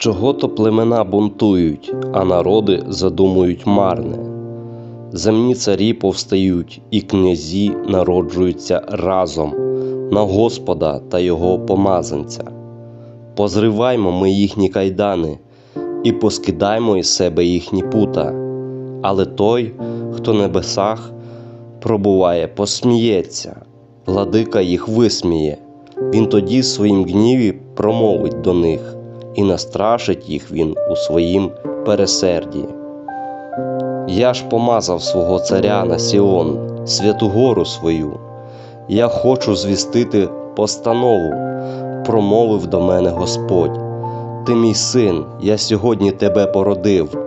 Чого то племена бунтують, а народи задумують марне. Земні царі повстають, і князі народжуються разом на Господа та його помазанця. Позриваймо ми їхні кайдани і поскидаймо із себе їхні пута. Але той, хто небесах пробуває, посміється, владика їх висміє. Він тоді в своїм гніві промовить до них, і настрашить їх він у своїм пересерді. Я ж помазав свого царя на Сіон, святу гору свою. Я хочу звістити постанову, промовив до мене Господь. Ти мій син, я сьогодні тебе породив.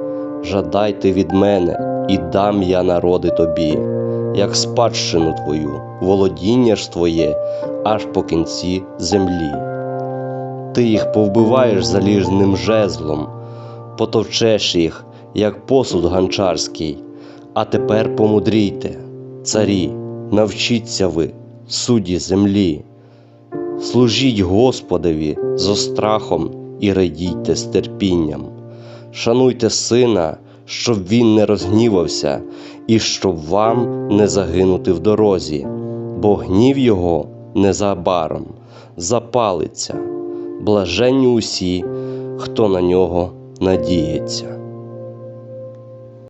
Жадай ти від мене, і дам я народи тобі, як спадщину твою, володіння ж твоє аж по кінці землі. Ти їх повбиваєш залізним жезлом, потовчеш їх, як посуд ганчарський. А тепер помудрійте, царі, навчіться ви, судді землі. Служіть Господові зо страхом і радійте з терпінням. Шануйте сина, щоб він не розгнівався, і щоб вам не загинути в дорозі, бо гнів його незабаром запалиться. Блаженні усі, хто на нього надіється.